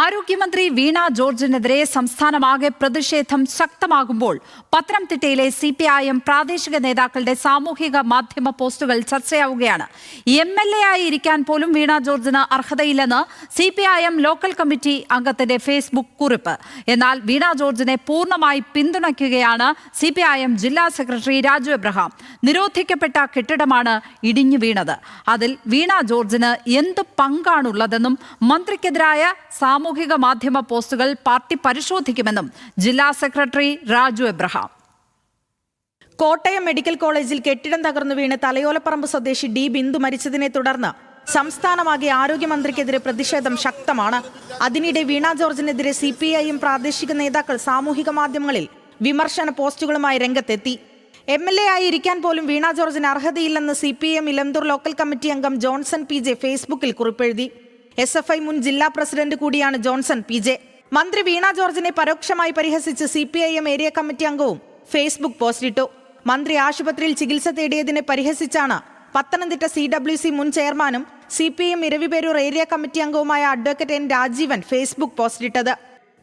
ആരോഗ്യമന്ത്രി വീണ ജോർജിനെതിരെ സംസ്ഥാനമാകെ പ്രതിഷേധം ശക്തമാകുമ്പോൾ പത്തനംതിട്ടയിലെ സി പി ഐ എം പ്രാദേശിക നേതാക്കളുടെ സാമൂഹിക മാധ്യമ പോസ്റ്റുകൾ ചർച്ചയാവുകയാണ്. എം എൽ എ ആയി ഇരിക്കാൻ പോലും വീണ ജോർജിന് അർഹതയില്ലെന്ന് C P I M local committee അംഗത്തിന്റെ Facebook കുറിപ്പ്. എന്നാൽ വീണ ജോർജിനെ പൂർണമായി പിന്തുണയ്ക്കുകയാണ് സി പി ഐ എം ജില്ലാ സെക്രട്ടറി രാജു എബ്രഹാം. നിരോധിക്കപ്പെട്ട കെട്ടിടമാണ് ഇടിഞ്ഞു വീണത്. അതിൽ വീണ ജോർജിന് എന്ത് പങ്കാണുള്ളതെന്നും മന്ത്രിക്കെതിരായ സാമൂഹിക മാധ്യമ പോസ്റ്റുകൾ പാർട്ടി പരിശോധിക്കുമെന്നും ജില്ലാ സെക്രട്ടറി രാജു എബ്രഹാം. കോട്ടയം മെഡിക്കൽ കോളേജിൽ കെട്ടിടം തകർന്നു വീണ് തലയോലപ്പറമ്പ് സ്വദേശി ഡി ബിന്ദു മരിച്ചതിനെ തുടർന്ന് സംസ്ഥാനമാകെ ആരോഗ്യമന്ത്രിക്കെതിരെ പ്രതിഷേധം ശക്തമാണ്. അതിനിടെ വീണ ജോർജിനെതിരെ സി പി ഐയും പ്രാദേശിക നേതാക്കൾ സാമൂഹിക മാധ്യമങ്ങളിൽ വിമർശന പോസ്റ്റുകളുമായി രംഗത്തെത്തി. എം എൽ എ ആയി ഇരിക്കാൻ പോലും വീണ ജോർജിന് അർഹതയില്ലെന്ന് C P M Elanthoor local committee അംഗം ജോൺസൺ പി ജെ ഫേസ്ബുക്കിൽ കുറിപ്പെഴുതി. എസ് എഫ് ഐ മുൻ ജില്ലാ പ്രസിഡന്റ് കൂടിയാണ് ജോൺസൺ പി ജെ. മന്ത്രി വീണ ജോർജിനെ പരോക്ഷമായി പരിഹസിച്ച് C P I M area committee അംഗവും ഫേസ്ബുക്ക് പോസ്റ്റ് ഇട്ടു മന്ത്രി ആശുപത്രിയിൽ ചികിത്സ തേടിയതിനെ പരിഹസിച്ചാണ് പത്തനംതിട്ട സി ഡബ്ല്യു സി മുൻ ചെയർമാനും C P M Eraviperoor area committee അംഗവുമായ advocate N Rajeevan Facebook post പോസ്റ്റിട്ടത്.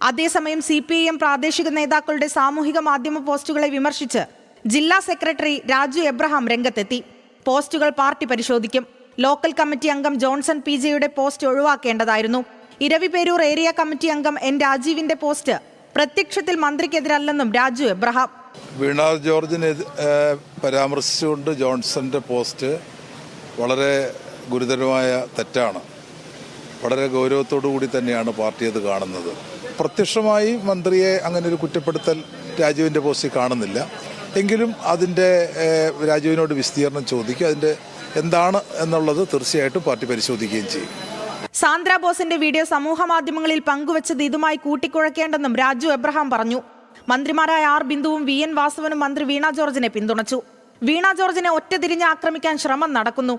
അതേസമയം സി പി ഐ എം പ്രാദേശിക നേതാക്കളുടെ സാമൂഹിക മാധ്യമ പോസ്റ്റുകളെ വിമർശിച്ച് ജില്ലാ സെക്രട്ടറി രാജു എബ്രഹാം രംഗത്തെത്തി. പോസ്റ്റുകൾ പാർട്ടി പരിശോധിക്കും. ലോക്കൽ കമ്മിറ്റി അംഗം ജോൺസൺ പി ജെയുടെ പോസ്റ്റ് ഒഴിവാക്കേണ്ടതായിരുന്നു. ഇരവിപേരൂർ ഏരിയ കമ്മിറ്റി അംഗം എൻ രാജീവിന്റെ പോസ്റ്റ് പ്രത്യക്ഷത്തിൽ മന്ത്രിക്കെതിരല്ലെന്നും രാജു എബ്രഹാം. വീണ ജോർജിനെ പരാമർശിച്ചുകൊണ്ട് ജോൺസന്റെ പോസ്റ്റ് വളരെ ഗുരുതരമായ തെറ്റാണ്. വളരെ ഗൗരവത്തോടു കൂടി തന്നെയാണ് പാർട്ടി അത് കാണുന്നത്. പ്രത്യക്ഷമായി മന്ത്രിയെ അങ്ങനെ ഒരു കുറ്റപ്പെടുത്തൽ രാജുവിന്റെ പോസ്റ്റിൽ കാണുന്നില്ല. എങ്കിലും അതിന്റെ രാജുവിനോട് വിസ്തീർണം ചോദിക്കും. അതിന്റെ എന്താണ് എന്നുള്ളത് തീർച്ചയായിട്ടും പാർട്ടി പരിശോധിക്കുകയും ചെയ്യും. സാന്ദ്ര ബോസിന്റെ വീഡിയോ സമൂഹ മാധ്യമങ്ങളിൽ പങ്കുവച്ചത് ഇതുമായി കൂട്ടിക്കുഴക്കേണ്ടെന്നും രാജു എബ്രഹാം പറഞ്ഞു. മന്ത്രിമാരായ ആർ ബിന്ദുവും വി എൻ വാസവനും മന്ത്രി വീണ ജോർജിനെ പിന്തുണച്ചു. വീണ ജോർജിനെ ഒറ്റതിരിഞ്ഞ് ആക്രമിക്കാൻ ശ്രമം നടക്കുന്നു.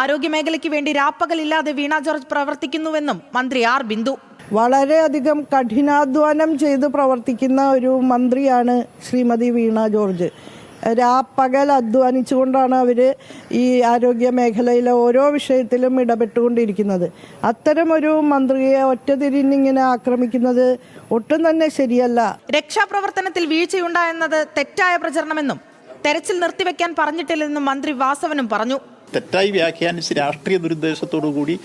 ആരോഗ്യമേഖലയ്ക്ക് വേണ്ടി രാപ്പകലില്ലാതെ വീണ ജോർജ് പ്രവർത്തിക്കുന്നുവെന്നും മന്ത്രി ആർ ബിന്ദു. വളരെയധികം കഠിനാധ്വാനം ചെയ്ത് പ്രവർത്തിക്കുന്ന ഒരു മന്ത്രിയാണ് ശ്രീമതി വീണ ജോർജ്. രാപ്പകൽ അധ്വാനിച്ചുകൊണ്ടാണ് അവർ ഈ ആരോഗ്യ മേഖലയിലെ ഓരോ വിഷയത്തിലും ഇടപെട്ടുകൊണ്ടിരിക്കുന്നത്. അത്തരമൊരു മന്ത്രിയെ ഒറ്റതിരിഞ്ഞിങ്ങനെ ആക്രമിക്കുന്നത് ഒട്ടും തന്നെ ശരിയല്ല. രക്ഷാപ്രവർത്തനത്തിൽ വീഴ്ചയുണ്ടായെന്നത് തെറ്റായ പ്രചരണമെന്നും തെരച്ചിൽ നിർത്തിവെക്കാൻ പറഞ്ഞിട്ടില്ലെന്നും മന്ത്രി വാസവനും പറഞ്ഞു. തെറ്റായി വ്യാഖ്യാനിച്ച് രാഷ്ട്രീയ ദുരുദ്ദേശത്തോടു കൂടി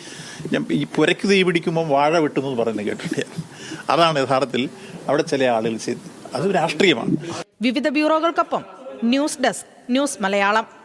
ഞാൻ ഈ പുരയ്ക്ക് തീ പിടിക്കുമ്പോൾ വാഴ വെട്ടുന്നു എന്ന് പറയുന്നത് കേട്ടിട്ടില്ല? അതാണ് യഥാർത്ഥത്തിൽ അവിടെ ചില ആളുകൾ അത് രാഷ്ട്രീയമാണ്. വിവിധ ബ്യൂറോകൾക്കൊപ്പം ന്യൂസ് ഡെസ്ക് ന്യൂസ് മലയാളം.